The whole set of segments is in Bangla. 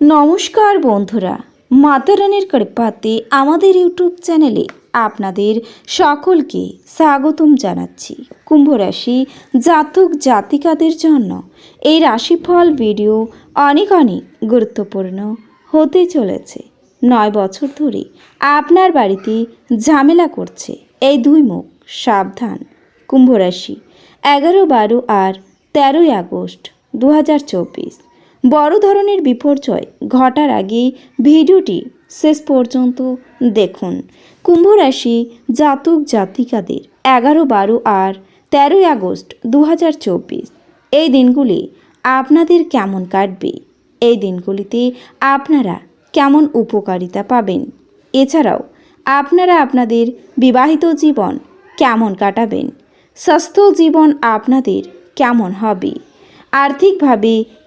নমস্কার বন্ধুরা মাতারানির কৃপাতে আমাদের ইউটিউব চ্যানেলে আপনাদের সকলকে স্বাগতম জানাচ্ছি। কুম্ভ রাশি জাতক জাতিকাদের জন্য এই রাশিফল ভিডিও অনেক অনেক গুরুত্বপূর্ণ হতে চলেছে। নয় বছর ধরে আপনার বাড়িতে ঝামেলা করছে, এই দুই মুখ সাবধান। কুম্ভ রাশি এগারো বারো আর তেরোই আগস্ট দু হাজার চব্বিশ। বড় ধরনের বিপর্যয় ঘটার আগে ভিডিওটি শেষ পর্যন্ত দেখুন। কুম্ভ রাশি জাতক জাতিকাদের এগারো, বারো আর তেরোই আগস্ট দু হাজার চব্বিশ। এই দিনগুলি আপনাদের কেমন কাটবে? এই দিনগুলিতে আপনারা কেমন উপকারিতা পাবেন? এছাড়াও আপনারা আপনাদের বিবাহিত জীবন কেমন কাটাবেন? স্বাস্থ্য জীবন আপনাদের কেমন হবে? আর্থিকভাবে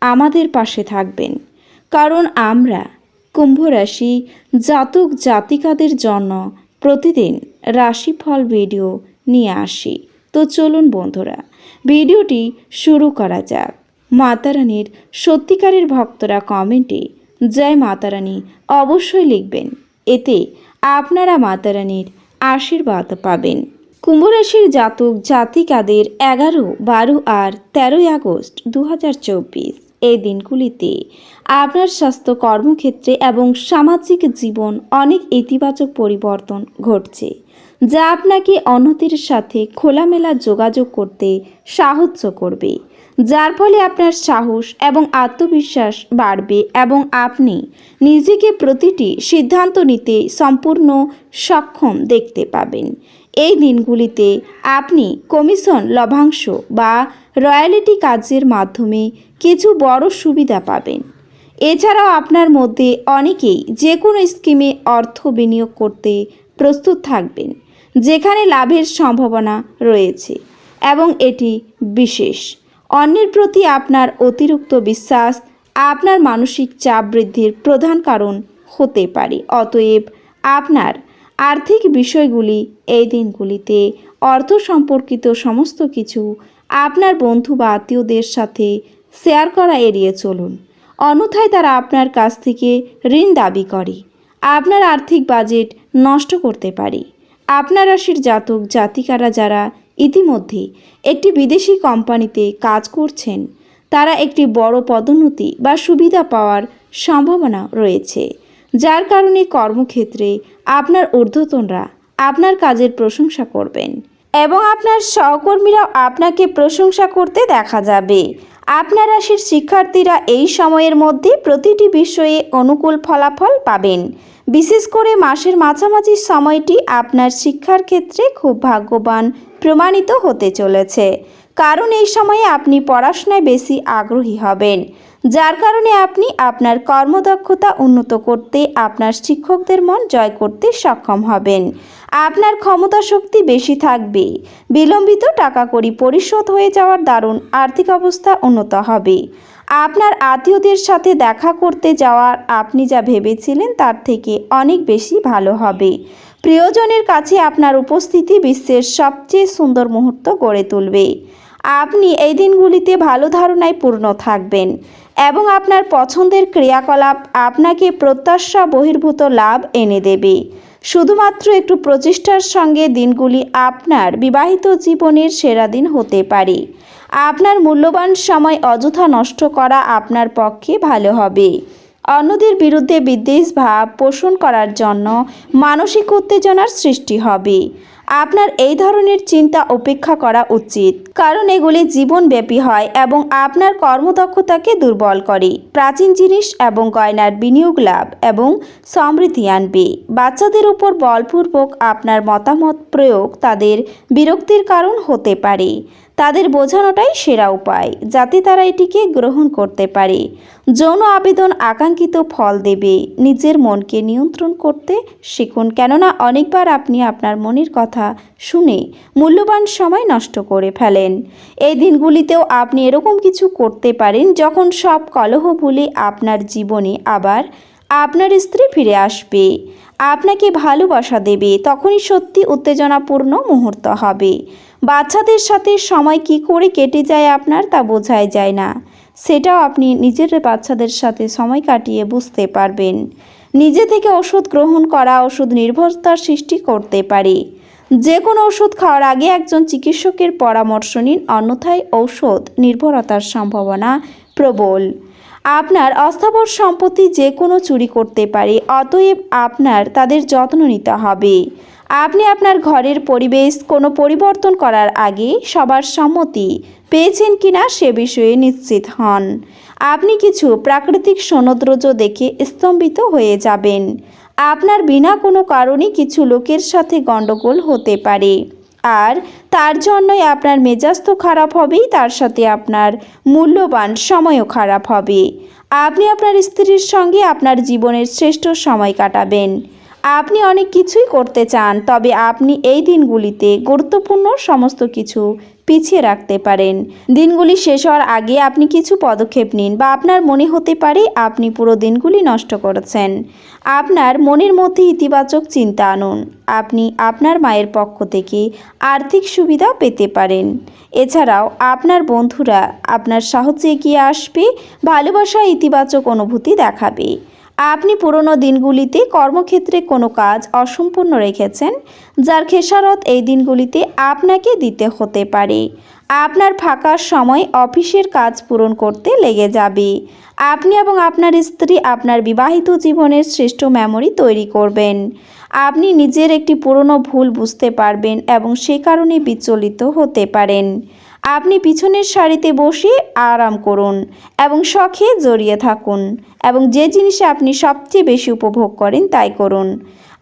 আমাদের পাশে থাকবেন। কারণ আমরা কুম্ভ রাশি জাতক জাতিকাদের জন্য প্রতিদিন রাশিফল ভিডিও নিয়ে আসি। তো চলুন বন্ধুরা, ভিডিওটি শুরু করা যাক। মাতারানীর সত্যিকারের ভক্তরা কমেন্টে জয় মাতারানী অবশ্যই লিখবেন। এতে আপনারা মাতারানীর আশীর্বাদ পাবেন। কুম্ভরাশির জাতক জাতিকাদের এগারো, বারো আর তেরোই আগস্ট দু হাজার চব্বিশ। এই দিনগুলিতে আপনার স্বাস্থ্য কর্মক্ষেত্রে এবং সামাজিক জীবন অনেক ইতিবাচক পরিবর্তন ঘটছে, যা আপনাকে অন্যদের সাথে খোলামেলা যোগাযোগ করতে সাহায্য করবে, যার ফলে আপনার সাহস এবং আত্মবিশ্বাস বাড়বে এবং আপনি নিজেকে প্রতিটি সিদ্ধান্ত নিতে সম্পূর্ণ সক্ষম দেখতে পাবেন। এই দিনগুলিতে আপনি কমিশন লভ্যাংশ বা রয়্যালিটি কাজের মাধ্যমে কিছু বড় সুবিধা পাবেন। এছাড়াও আপনার মধ্যে অনেকেই যে কোনো স্কিমে অর্থ বিনিয়োগ করতে প্রস্তুত থাকবেন, যেখানে লাভের সম্ভাবনা রয়েছে এবং এটি বিশেষ। অন্যের প্রতি আপনার অতিরিক্ত বিশ্বাস আপনার মানসিক চাপ বৃদ্ধির প্রধান কারণ হতে পারে। অতএব আপনার আর্থিক বিষয়গুলি এই দিনগুলিতে অর্থ সম্পর্কিত সমস্ত কিছু আপনার বন্ধু বা আত্মীয়দের সাথে শেয়ার করা এড়িয়ে চলুন। অন্যথায় তারা আপনার কাছ থেকে ঋণ দাবি করে। আপনার আর্থিক বাজেট নষ্ট করতে পারে। আপনার রাশির জাতক, জাতিকারা যারা ইতিমধ্যে একটি বিদেশি কোম্পানিতে কাজ করছেন, তারা একটি বড় পদোন্নতি বা সুবিধা পাওয়ার সম্ভাবনা রয়েছে, যার কারণে কর্মক্ষেত্রে আপনার ঊর্ধ্বতনরা আপনার কাজের প্রশংসা করবেন। এবং আপনার সহকর্মীরাও আপনাকে প্রশংসা করতে দেখা যাবে। আপনার রাশির শিক্ষার্থীরা এই সময়ের মধ্যে প্রতিটি বিষয়ে অনুকূল ফলাফল পাবেন। বিশেষ করে মাসের মাঝামাঝি সময়টি আপনার শিক্ষার ক্ষেত্রে খুব ভাগ্যবান প্রমাণিত হতে চলেছে। কারণ এই সময়ে আপনি পড়াশোনায় বেশি আগ্রহী হবেন, যার কারণে আপনি আপনার কর্মদক্ষতা উন্নত করতে আপনার শিক্ষকদের মন জয় করতে সক্ষম হবেন। আপনার ক্ষমতা শক্তি বেশি থাকবে, বিলম্বিত টাকা করি পরিশোধ হয়ে যাওয়ার দারুণ আর্থিক অবস্থা উন্নত হবে। আপনার আত্মীয়দের সাথে দেখা করতে যাওয়ার আপনি যা ভেবেছিলেন তার থেকে অনেক বেশি ভালো হবে। প্রিয়জনের কাছে আপনার উপস্থিতি বিশ্বের সবচেয়ে সুন্দর মুহূর্ত গড়ে তুলবে। আপনি এই দিনগুলিতে ভালো ধারণায় পূর্ণ থাকবেন এবং আপনার পছন্দের ক্রিয়াকলাপ আপনাকে প্রত্যাশা বহির্ভূত লাভ এনে দেবে। শুধুমাত্র একটু প্রচেষ্টার সঙ্গে দিনগুলি আপনার বিবাহিত জীবনের সেরা দিন হতে পারে। আপনার মূল্যবান সময় অযথা নষ্ট করা আপনার পক্ষে ভালো হবে। অন্যদের বিরুদ্ধে বিদ্বেষ ভাব পোষণ করার জন্য মানসিক উত্তেজনার সৃষ্টি হবে। আপনার এই ধরনের চিন্তা উপেক্ষা করা উচিত। কারণ এগুলি জীবনব্যাপী হয় এবং আপনার কর্মদক্ষতাকে দুর্বল করে। প্রাচীন জিনিস এবং গয়নার বিনিয়োগ লাভ এবং সমৃদ্ধি আনবে। বাচ্চাদের উপর বলপূর্বক আপনার মতামত প্রয়োগ তাদের বিরক্তির কারণ হতে পারে। তাদের বোঝানোটাই সেরা উপায়, যাতে তারা এটিকে গ্রহণ করতে পারে। যৌন আবেদন আকাঙ্ক্ষিত ফল দেবে, নিজের মনকে নিয়ন্ত্রণ করতে শিখুন। কেননা অনেকবার আপনি আপনার মনের কথা শুনে মূল্যবান সময় নষ্ট করে ফেলেন। এই দিনগুলিতেও আপনি এরকম কিছু করতে পারেন যখন সব কলহ ভুলে আপনার জীবনে আবার আপনার স্ত্রী ফিরে আসবে। আপনাকে ভালোবাসা দেবে, তখনই সত্যি উত্তেজনাপূর্ণ মুহূর্ত হবে। বাচ্চাদের সাথে সময় কি করে কেটে যায় আপনার তা বোঝাই যায় না। সেটাও আপনি নিজের বাচ্চাদের সাথে সময় কাটিয়ে বুঝতে পারবেন। নিজে থেকে ওষুধ গ্রহণ করা ওষুধ নির্ভরতার সৃষ্টি করতে পারে। যে কোনো ওষুধ খাওয়ার আগে একজন চিকিৎসকের পরামর্শ নিন, অন্যথায় ঔষধ নির্ভরতার সম্ভাবনা প্রবল। আপনার অস্থাবর সম্পত্তি যে কোনো চুরি করতে পারে, অতএব আপনার তাদের যত্ন নিতে হবে। আপনি আপনার ঘরের পরিবেশ কোনো পরিবর্তন করার আগে সবার সম্মতি পেয়েছেন কিনা সে বিষয়ে নিশ্চিত হন। আপনি কিছু প্রাকৃতিক সৌন্দর্য দেখে স্তম্ভিত হয়ে যাবেন। আপনার বিনা কোনো কারণে কিছু লোকের সাথে গণ্ডগোল হতে পারে। আর তার জন্যই আপনার মেজাজ তো খারাপ হবেই, তার সাথে আপনার মূল্যবান সময়ও খারাপ হবে। আপনি আপনার স্ত্রীর সঙ্গে আপনার জীবনের শ্রেষ্ঠ সময় কাটাবেন। আপনি অনেক কিছুই করতে চান, তবে আপনি এই দিনগুলিতে গুরুত্বপূর্ণ সমস্ত কিছু পিছিয়ে রাখতে পারেন। দিনগুলি শেষ হওয়ার আগে আপনি কিছু পদক্ষেপ নিন বা আপনার মনে হতে পারে আপনি পুরো দিনগুলি নষ্ট করেছেন। আপনার মনের মধ্যে ইতিবাচক চিন্তা আনুন। আপনি আপনার মায়ের পক্ষ থেকে আর্থিক সুবিধা পেতে পারেন। এছাড়াও আপনার বন্ধুরা আপনার সাহায্যে এগিয়ে আসবে, ভালোবাসা ইতিবাচক অনুভূতি দেখাবে। আপনি পুরনো দিনগুলিতে কর্মক্ষেত্রে কোনো কাজ অসম্পূর্ণ রেখেছেন, যার খেসারত এই দিনগুলিতে আপনাকে দিতে হতে পারে। আপনার ফাঁকার সময় অফিসের কাজ পূরণ করতে লেগে যাবে। আপনি এবং আপনার স্ত্রী আপনার বিবাহিত জীবনের শ্রেষ্ঠ মেমরি তৈরি করবেন। আপনি নিজের একটি পুরনো ভুল বুঝতে পারবেন এবং সে কারণে বিচলিত হতে পারেন। আপনি পিছনের সারিতে বসে আরাম করুন এবং শখে জড়িয়ে থাকুন এবং যে জিনিসে আপনি সবচেয়ে বেশি উপভোগ করেন তাই করুন।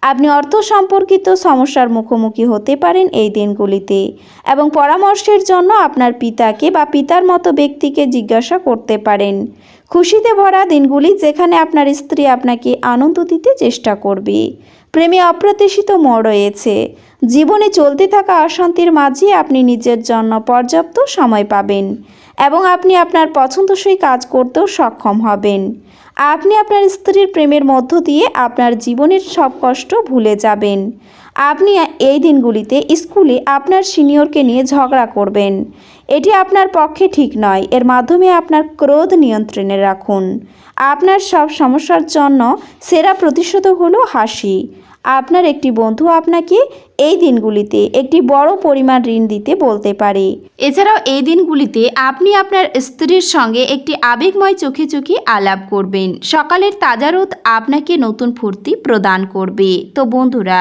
আপনি অর্থ সম্পর্কিত সমস্যার মুখোমুখি হতে পারেন এই দিনগুলিতে এবং পরামর্শের জন্য আপনার পিতাকে বা পিতার মতো ব্যক্তিকে জিজ্ঞাসা করতে পারেন। খুশিতে ভরা দিনগুলি যেখানে আপনার স্ত্রী আপনাকে আনন্দ দিতে চেষ্টা করবে। প্রেমে অপ্রত্যাশিত মোড় রয়েছে। জীবনে চলতে থাকা অশান্তির মাঝে আপনি নিজের জন্য পর্যাপ্ত সময় পাবেন এবং আপনি আপনার পছন্দসই কাজ করতেও সক্ষম হবেন। আপনি আপনার স্ত্রীর প্রেমের মধ্য দিয়ে আপনার জীবনের সব কষ্ট ভুলে যাবেন। আপনি এই দিনগুলিতে স্কুলে আপনার সিনিয়রকে নিয়ে ঝগড়া করবেন। এটি আপনার পক্ষে ঠিক নয়। এর মাধ্যমে আপনার ক্রোধ নিয়ন্ত্রণে রাখুন। আপনার সব সমস্যার জন্য সেরা প্রতিশোধক হলো হাসি। আপনার একটি বন্ধু আপনাকে এই দিনগুলিতে একটি বড় পরিমাণ ঋণ দিতে বলতে পারে। এছাড়াও এই দিনগুলিতে আপনি আপনার স্ত্রীর সঙ্গে একটি আবেগময় চোখে চোখে আলাপ করবেন। সকালের তাজা রোদ আপনাকে নতুন ফুর্তি প্রদান করবে। তো বন্ধুরা